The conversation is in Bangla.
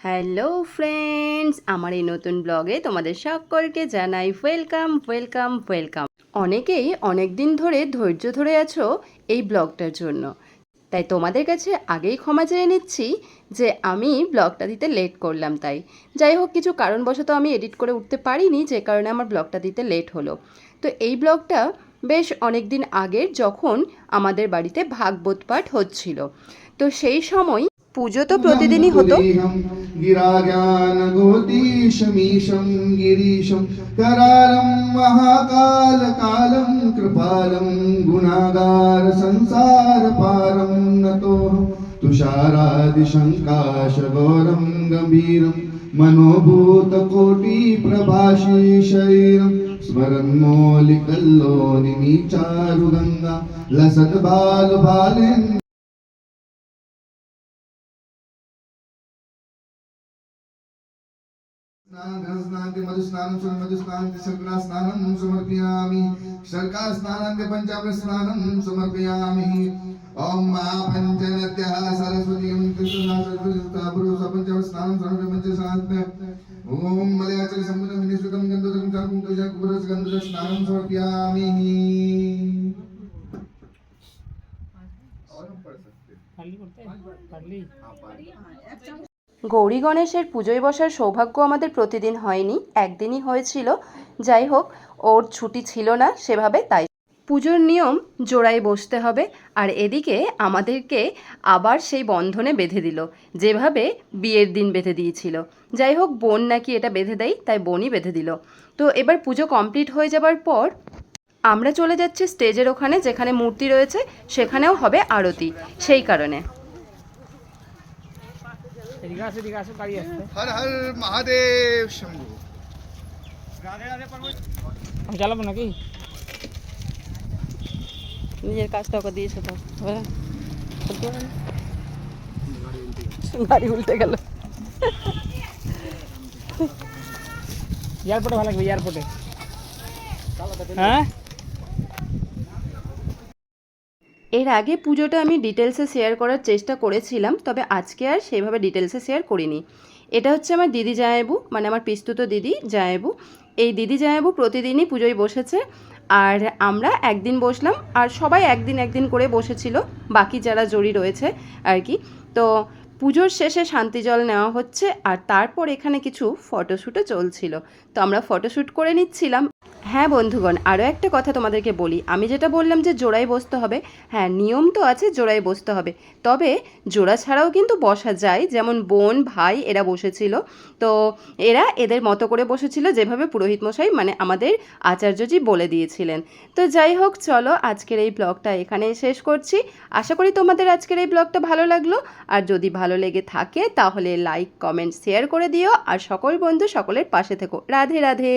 হ্যালো ফ্রেন্ডস, আমার এই নতুন ব্লগে তোমাদের সকলকে জানাই ওয়েলকাম ওয়েলকাম ওয়েলকাম। অনেকেই অনেক দিন ধরে ধৈর্য ধরে আছো এই ব্লগটার জন্য। তাই তোমাদের কাছে আগেই ক্ষমা চেয়ে নিচ্ছি যে আমি ব্লগটা দিতে লেট করলাম তাই। যাই হোক, কিছু কারণবশত আমি এডিট করে উঠতে পারিনি, যে কারণে আমার ব্লগটা দিতে লেট হলো। তো এই ব্লগটা বেশ অনেক দিন আগের যখন আমাদের বাড়িতে ভাগবত পাঠ হচ্ছিল। তো সেই সময় পুজো তো প্রতিদিনই হতো। गिराज्ञानगोतीशमीशं गिरीशं करालं महाकालकालं कृपालं गुणागार संसारपारं नतोऽहं तुषारादिशङ्काशगौरं गम्भीरं मनोभूतकोटिप्रभाषी शरीरं स्मरन्मौलिकल्लोलिनी चारुगङ्गा लसद्बालबालेन् मधुस्नानं सुमधुस्नानं शर्करास्नानं समर्पयामि। शर्करास्नानं पञ्चामृतस्नानं समर्पयामि। ॐ महापञ्चनद्यः सरस्वतीं पञ्चमस्नानं सर्वपञ्चसात् ॐ मलयाचल सम्मुखं निःसुतं गन्धुतं गन्धुस्नानं समर्पयामि। और हम पढ़ सकते हैं। पढ़ ली पढ़ ली। हाँ पढ़ ली। গৌরী গণেশের পুজোয় বসার সৌভাগ্য আমাদের প্রতিদিন হয়নি, একদিনই হয়েছিল। যাই হোক, ওর ছুটি ছিল না সেভাবে তাই। পুজোর নিয়ম, জোড়ায় বসতে হবে। আর এদিকে আমাদেরকে আবার সেই বন্ধনে বেঁধে দিল, যেভাবে বিয়ের দিন বেঁধে দিয়েছিল। যাই হোক, বোন নাকি এটা বেঁধে দেয়, তাই বোনই বেঁধে দিল। তো এবার পুজো কমপ্লিট হয়ে যাবার পর আমরা চলে যাচ্ছি স্টেজের ওখানে, যেখানে মূর্তি রয়েছে, সেখানেও হবে আরতি, সেই কারণে। এদিকে আসো এদিকে আসো গাড়ি আসছে। হর হর মহাদেব শম্ভু। আমি চালাবো নাকি? নিজের কাজটা ওকে দিয়েছ তো গাড়ি উল্টে গেল। এয়ারপোর্টে ভালো লাগবে এয়ারপোর্টে হ্যাঁ? এর আগে পুজোটা আমি ডিটেলসে শেয়ার করার চেষ্টা করেছিলাম, তবে আজকে আর সেইভাবে ডিটেলসে শেয়ার করিনি। এটা হচ্ছে আমার দিদি জায়েবু মানে আমার পিস্তুত দিদি জায়েবু এই দিদি জায়েবু প্রতিদিনই পুজোয় বসেছে, আর আমরা একদিন বসলাম, আর সবাই একদিন একদিন করে বসেছিল, বাকি যারা জড়ি রয়েছে আর কি। তো পুজোর শেষে শান্তি জল নেওয়া হচ্ছে, আর তারপর এখানে কিছু ফটোশ্যুটও চলছিল। তো আমরা ফটোশ্যুট করে নিচ্ছিলাম। হ্যাঁ বন্ধুগণ আরও একটা কথা তোমাদেরকে বলি। আমি যেটা বললাম যে জোড়ায় বসতে হবে হ্যাঁ নিয়ম তো আছে জোড়ায় বসতে হবে। তবে জোড়া ছাড়াও কিন্তু বসা যায়, যেমন বোন, ভাই এরা বসেছিল। তো এরা এদের মতো করে বসেছিল যেভাবে পুরোহিত মশাই মানে আমাদের আচার্যজি বলে দিয়েছিলেন। তো যাই হোক, চলো আজকের এই ব্লগটা এখানেই শেষ করছি। আশা করি তোমাদের আজকের এই ব্লগটা ভালো লাগল। আর যদি ভালো লেগে থাকে, তাহলে লাইক, কমেন্ট, শেয়ার করে দিও। আর সকল বন্ধু সকলের পাশে থেকো। রাধে রাধে।